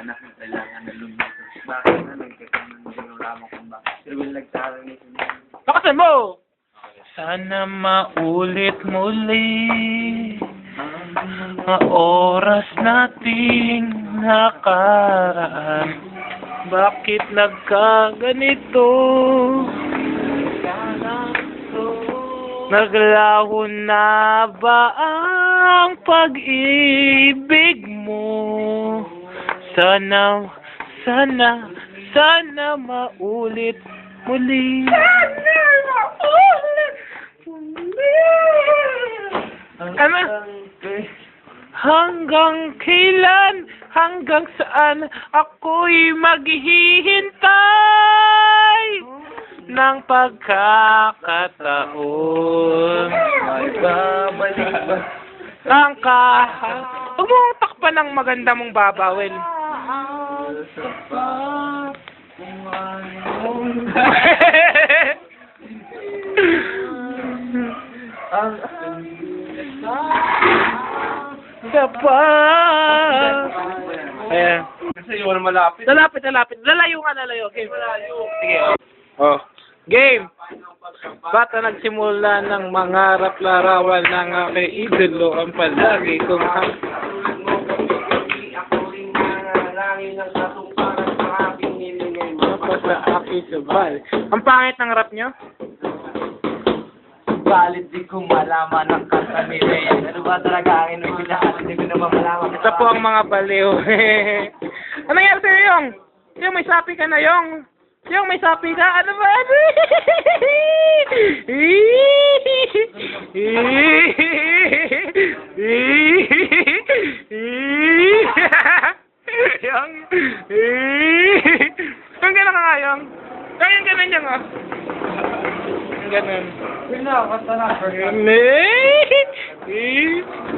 anak mo kailangan na lumito. Bakit na nagkasama ng dinurama kung bakit? Pero will nagtarang ni Sinyo. Lakasan mo! Sana maulit muli mga oras nating nakaraan. Bakit nagkaganito? Naglaho na ba ang pag-ibig mo? Sana, sana, sana maulit muli. Ano? Hanggang kailan, hanggang saan ako'y maghihintay ng pagkakataon. Ay, babalik ba? Ang kaha... Huwag mo takpan ng maganda mong babawin. Sa pa, kung ano. Ang Sa pa... Ayan. Kasi yun malapit. Lalapit, lalapit. Lalayo nga, lalayo. Game. Sige. Oh. Game. Bata nagsimula ng mangarap larawan ng aking idolo ang palagi kong nangangalangin ng katuparan sa aking nilingay mo. Apa sa aking subal. Ang pangit ng rap nyo? Balit di ko malaman ang kanta ni Rey. Ano ba talaga ang inuwi pinakalit? Hindi ko naman malaman. Ito po ang mga baliw. ano nangyari sa'yo, Yung? Yung, may sapi ka na, Yung. Yung, may sapi ka. Ano ba? Yung. Yung gano'n ka nga, Yung. Yung, oh. Yung ganun. Wala, kanta na. Ganun.